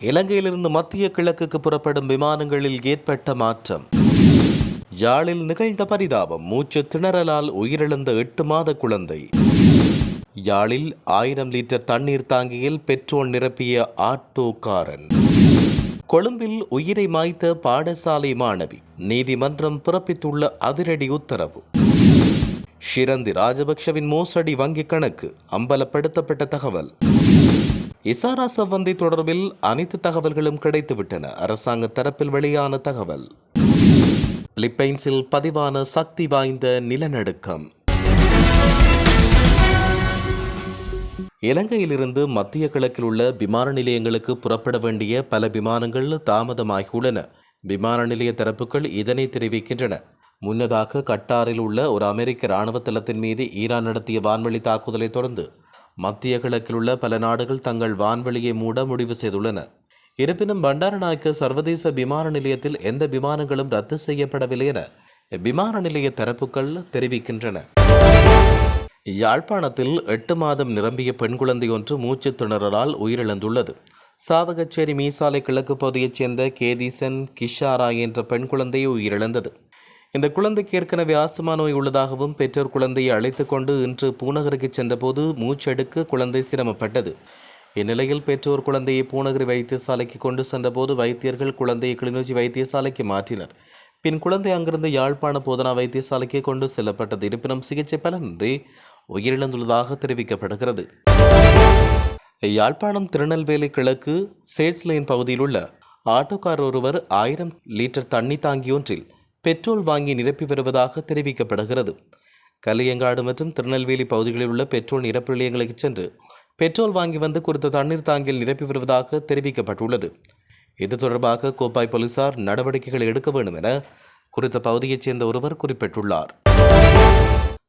இலங்கையிலிருந்து மத்திய கிழக்குக்கு புறப்படும் விமானங்களில் ஏற்பட்ட மாற்றம். யாழில் நிகழ்ந்த பரிதாபம். மூச்சு திணறலால் உயிரிழந்த எட்டு மாத குழந்தை. யாழில் ஆயிரம் லிட்டர் தண்ணீர் தாங்கியில் பெட்ரோல் நிரப்பிய ஆட்டோக்காரன். கொழும்பில் உயிரை மாய்த்த பாடசாலை மாணவி. நீதிமன்றம் பிறப்பித்துள்ள அதிரடி உத்தரவு. ஷிரந்தி ராஜபக்ஷவின் மோசடி வங்கிக் கணக்கு. அம்பலப்படுத்தப்பட்ட தகவல். இசாரா சவ்வந்தி தொடர்பில் அனைத்து தகவல்களும் கிடைத்துவிட்டன. அரசாங்க தரப்பில் வெளியான தகவல். பிலிப்பைன்ஸில் பதிவான சக்தி வாய்ந்த நிலநடுக்கம். இலங்கையிலிருந்து மத்திய கிழக்கில் உள்ள விமான நிலையங்களுக்கு புறப்பட வேண்டிய பல விமானங்கள் தாமதமாகியுள்ளன. விமான நிலைய தரப்புகள் இதனை தெரிவிக்கின்றன. முன்னதாக கட்டாரில் உள்ள ஒரு அமெரிக்க இராணுவ தளத்தின் மீது ஈரான் நடத்திய வான்வழி தாக்குதலை தொடர்ந்து மத்திய கிழக்கில் உள்ள பல நாடுகள் தங்கள் வான்வெளியை மூட முடிவு செய்துள்ளன. இருப்பினும் பண்டாரநாயக்க சர்வதேச விமான நிலையத்தில் எந்த விமானங்களும் ரத்து செய்யப்படவில்லை என விமான நிலைய தரப்புகள் தெரிவிக்கின்றன. யாழ்ப்பாணத்தில் எட்டு மாதம் நிரம்பிய பெண் குழந்தை ஒன்று மூச்சு திணறலால் உயிரிழந்துள்ளது. சாவகச்சேரி மீசாலை கிழக்கு பகுதியைச் சேர்ந்த கேதீசன் கிஷாரா என்ற பெண் குழந்தை உயிரிழந்தது. இந்த குழந்தைக்கு ஏற்கனவே ஆஸ்துமா நோய் உள்ளதாகவும் பெற்றோர் குழந்தையை அழைத்து கொண்டு இன்று பூநகருக்கு சென்றபோது மூச்செடுக்க குழந்தை சிரமப்பட்டது. இந்நிலையில் பெற்றோர் குழந்தையை பூநகரி வைத்தியசாலைக்கு கொண்டு சென்றபோது வைத்தியர்கள் குழந்தையை கிளிநொச்சி வைத்தியசாலைக்கு மாற்றினர். பின் குழந்தை அங்கிருந்து யாழ்ப்பாண போதனா வைத்தியசாலைக்கு கொண்டு செல்லப்பட்டது. இருப்பினும் சிகிச்சை பலனின்றி உயிரிழந்துள்ளதாக தெரிவிக்கப்படுகிறது. யாழ்ப்பாணம் திருநெல்வேலி கிழக்கு சேட்ஸ் லைன் பகுதியில் உள்ள ஆட்டோக்கார் ஒருவர் ஆயிரம் லிட்டர் தண்ணி தாங்கியொன்றில் பெட்ரோல் வாங்கி நிரப்பி வருவதாக தெரிவிக்கப்படுகிறது. கலியங்காடு மற்றும் திருநெல்வேலி பகுதிகளில் உள்ள பெட்ரோல் நிரப்பு நிலையங்களுக்கு சென்று பெட்ரோல் வாங்கி வந்து குறித்த தண்ணீர் தாங்கில் நிரப்பி வருவதாக தெரிவிக்கப்பட்டுள்ளது. இது தொடர்பாக கோப்பாய் போலீசார் நடவடிக்கைகள் எடுக்க வேண்டும் என குறித்த பகுதியைச் சேர்ந்த ஒருவர் குறிப்பிட்டுள்ளார்.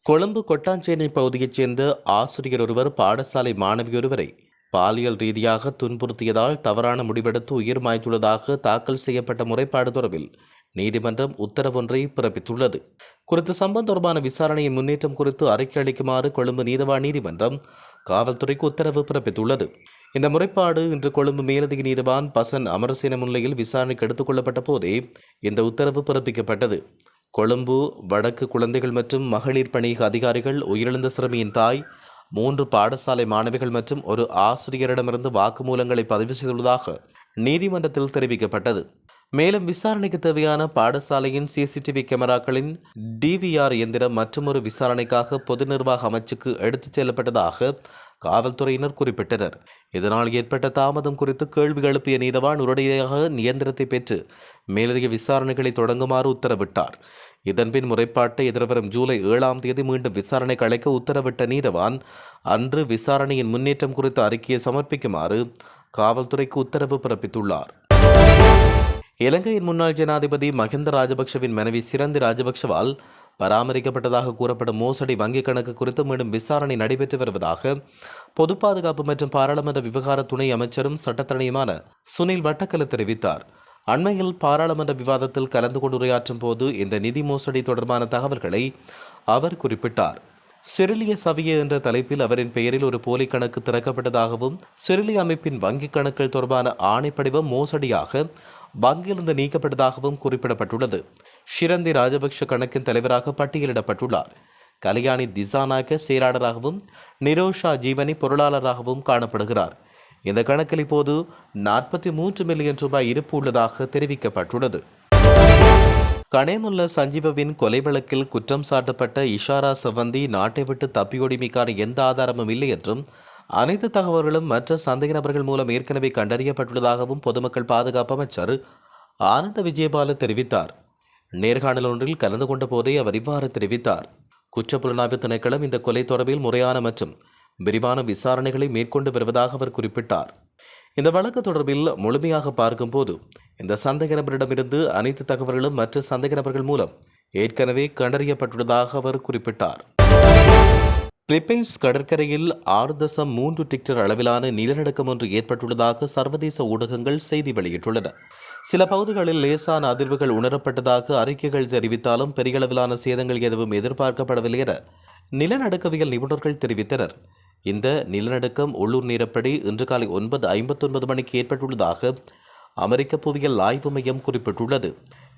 கொழும்பு கொட்டாஞ்சேனை பகுதியைச் சேர்ந்த ஆசிரியர் ஒருவர் பாடசாலை மாணவியொருவரை பாலியல் ரீதியாக துன்புறுத்தியதால் தவறான முடிவெடுத்து உயிர் மாய்த்துள்ளதாக தாக்கல் செய்யப்பட்ட முறைப்பாடு தொடர்பில் நீதிமன்றம் உத்தரவொன்றை பிறப்பித்துள்ளது. குறித்த சம்பவம் தொடர்பான விசாரணையின் முன்னேற்றம் குறித்து அறிக்கை அளிக்குமாறு கொழும்பு நீதவான் நீதிமன்றம் காவல்துறைக்கு உத்தரவு பிறப்பித்துள்ளது. இந்த முறைப்பாடு இன்று கொழும்பு மேலதிக நீதிவான் பசன் அமரசேன முன்னிலையில் விசாரணைக்கு எடுத்துக் கொள்ளப்பட்ட போதே இந்த உத்தரவு பிறப்பிக்கப்பட்டது. கொழும்பு வடக்கு குழந்தைகள் மற்றும் மகளிர் பணி அதிகாரிகள் உயிரிழந்த சிறுமியின் தாய் மூன்று பாடசாலை மாணவிகள் மற்றும் ஒரு ஆசிரியரிடமிருந்து வாக்குமூலங்களை பதிவு செய்துள்ளதாக நீதிமன்றத்தில் தெரிவிக்கப்பட்டது. மேலும் விசாரணைக்கு தேவையான பாடசாலையின் சிசிடிவி கேமராக்களின் டிவிஆர் இயந்திரம் மற்றொரு விசாரணைக்காக பொது நிர்வாக அமைச்சுக்கு எடுத்துச் செல்லப்பட்டதாக காவல்துறையினர் குறிப்பிட்டனர். இதனால் ஏற்பட்ட தாமதம் குறித்து கேள்வி எழுப்பிய நீதவான் உடனடியாக நியந்திரத்தை பெற்று மேலதிக விசாரணைகளை தொடங்குமாறு உத்தரவிட்டார். இதன்பின் முறைப்பாட்டை எதிர்வரும் ஜூலை ஏழாம் தேதி மீண்டும் விசாரணை அழைக்க உத்தரவிட்ட நீதவான் அன்று விசாரணையின் முன்னேற்றம் குறித்த அறிக்கையை சமர்ப்பிக்குமாறு காவல்துறைக்கு உத்தரவு பிறப்பித்துள்ளார். இலங்கையின் முன்னாள் ஜனாதிபதி மஹிந்த ராஜபக்ஷவின் மனைவி சிறந்தி ராஜபக்ஷவால் பராமரிக்கப்பட்டதாக கூறப்படும் மோசடி வங்கிக் கணக்கு குறித்து மீண்டும் விசாரணை நடைபெற்று வருவதாக பொது பாதுகாப்பு மற்றும் பாராளுமன்ற விவகார துணை அமைச்சரும் சட்டத்தரணியுமான சுனில் வட்டக்கல தெரிவித்தார். அண்மையில் பாராளுமன்ற விவாதத்தில் கலந்து கொண்டு உரையாற்றும் போது இந்த நிதி மோசடி தொடர்பான தகவல்களை அவர் குறிப்பிட்டார். சிறிலிய சவிய என்ற தலைப்பில் அவரின் பெயரில் ஒரு போலி கணக்கு திறக்கப்பட்டதாகவும் சிறிலிய அமைப்பின் வங்கிக் கணக்குகள் தொடர்பான ஆணைப்படிவம் மோசடியாக வங்கியிலிருந்து நீக்கப்பட்டதாகவும் குறிப்பிடப்பட்டுள்ளது. ஷிரந்தி ராஜபக்ஷ கணக்கின் தலைவராக பட்டியலிடப்பட்டுள்ளார். கல்யாணி திசாநாயக்க செயலாளராகவும் நிரோஷா ஜீவனி பொருளாளராகவும் காணப்படுகிறார். இந்த கணக்கில் இப்போது நாற்பத்தி மூன்று மில்லியன் ரூபாய் இருப்பு உள்ளதாக தெரிவிக்கப்பட்டுள்ளது. கனேமுல்ல சஞ்சீவவின் கொலை வழக்கில் குற்றம் சாட்டப்பட்ட இஷாரா சவந்தி நாட்டை விட்டு தப்பியோடிமைக்கான எந்த ஆதாரமும் இல்லை என்றும் அனைத்து தகவல்களும் மற்ற சந்தேக நபர்கள் மூலம் ஏற்கனவே கண்டறியப்பட்டுள்ளதாகவும் பொதுமக்கள் பாதுகாப்பு அமைச்சர் ஆனந்த விஜயபால தெரிவித்தார். நேர்காணல் ஒன்றில் கலந்து கொண்ட போதே அவர் இவ்வாறு தெரிவித்தார். குற்றப்புலனாய்வு திணைக்களம் இந்த கொலை தொடர்பில் முறையான மற்றும் விரிவான விசாரணைகளை மேற்கொண்டு வருவதாக அவர் குறிப்பிட்டார். இந்த வழக்கு தொடர்பில் முழுமையாக பார்க்கும்போது இந்த சந்தேக நபரிடமிருந்து அனைத்து தகவல்களும் மற்ற சந்தேக நபர்கள் மூலம் ஏற்கனவே கண்டறியப்பட்டுள்ளதாக அவர் குறிப்பிட்டார். பிலிப்பைன்ஸ் கடற்கரையில் ஆறு தசம் மூன்று டிக்டர் அளவிலான நிலநடுக்கம் ஒன்று ஏற்பட்டுள்ளதாக சர்வதேச ஊடகங்கள் செய்தி வெளியிட்டுள்ளன. சில பகுதிகளில் லேசான அதிர்வுகள் உணரப்பட்டதாக அறிக்கைகள் தெரிவித்தாலும் பெரிய அளவிலான சேதங்கள் எதுவும் எதிர்பார்க்கப்படவில்லை என நிலநடுக்கவியல் நிபுணர்கள் தெரிவித்தனர். இந்த நிலநடுக்கம் உள்ளூர் நேரப்படி இன்று காலை ஒன்பது ஐம்பத்தொன்பது மணிக்கு ஏற்பட்டுள்ளதாக அமெரிக்க புவியியல் ஆய்வு மையம் குறிப்பிட்டுள்ளது.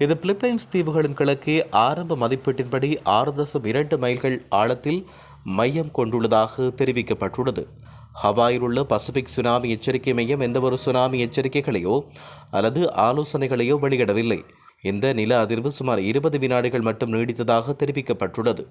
இது பிலிப்பைன்ஸ் தீவுகளின் கிழக்கே ஆரம்ப மதிப்பீட்டின்படி ஆறு தசம் இரண்டு மைல்கள் ஆழத்தில் மையம் கொண்டுள்ளதாக தெரிவிக்கப்பட்டுள்ளது. ஹவாயில் உள்ள பசிபிக் சுனாமி எச்சரிக்கை மையம் எந்தவொரு சுனாமி எச்சரிக்கைகளையோ அல்லது ஆலோசனைகளையோ வெளியிடவில்லை. இந்த நில அதிர்வு சுமார் இருபது வினாடிகள் மட்டும் நீடித்ததாக தெரிவிக்கப்பட்டுள்ளது.